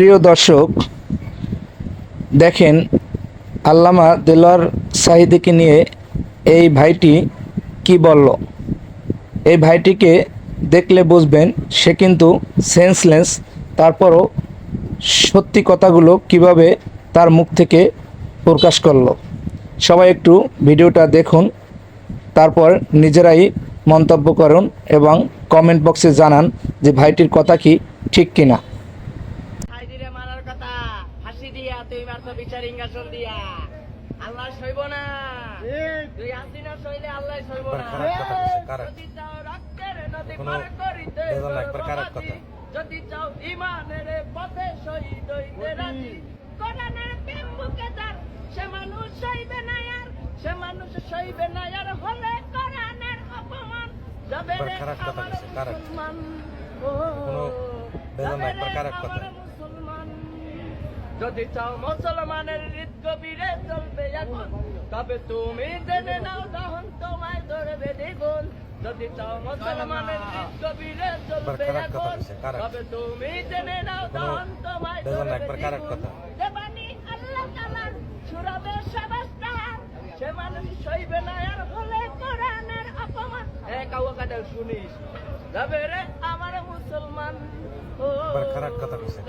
প্রিয় দর্শক, দেখেন আল্লামা দেলোয়ার সাহিদিকে নিয়ে এই ভাইটি কি বলল? এই ভাইটিকে দেখলে বুঝবেন সে কিন্তু সেন্সলেস তারপরও সত্যি কথাগুলো কীভাবে তার মুখ থেকে প্রকাশ করল। সবাই একটু ভিডিওটা দেখুন, তারপর নিজেরাই মন্তব্য করুন এবং কমেন্ট বক্সে জানান যে ভাইটির কথা কি ঠিক কিনা। ফাঁসি দিয়া তুই মারছো বিচার ইঙ্গাসন দিয়া। আল্লাহ সইব না। তুই হাসিনা সইলে আল্লাহ সইব না। যদি চাও রক্তের নদী পার করিতে। যদি ইমানের পথে শহীদ হইতে রাজি। কোরআনের প্রেম বুকে যার সে মানুষ সইবে না আর সে মানুষ সইবে না আর হলে কোরআনের অপমান। যাবে রে আমার মুসলমান। ও যাবে রে আমার মুসলমান যদি চাও মুসলমানের হৃদ গভীরে চলবে এখন তবে তুমি জেনে নাও তখন তোমায় ধরবে দ্বিগুণ। যদি চাও মুসলমানের হৃদ গভীরে চলবে এখন তবে তুমি জেনে নাও তখন তোমায় ধরবে দ্বিগুণ। কথা। দেবানি আল্লাহ তাআলার সুরাবে সবাস্তার সে মানুষ সইবে না আর হলে কোরআনের অপমান। এ কাউয়া কাদের শুনিস যাবে রে আমার মুসলমান। ও কথা বলছে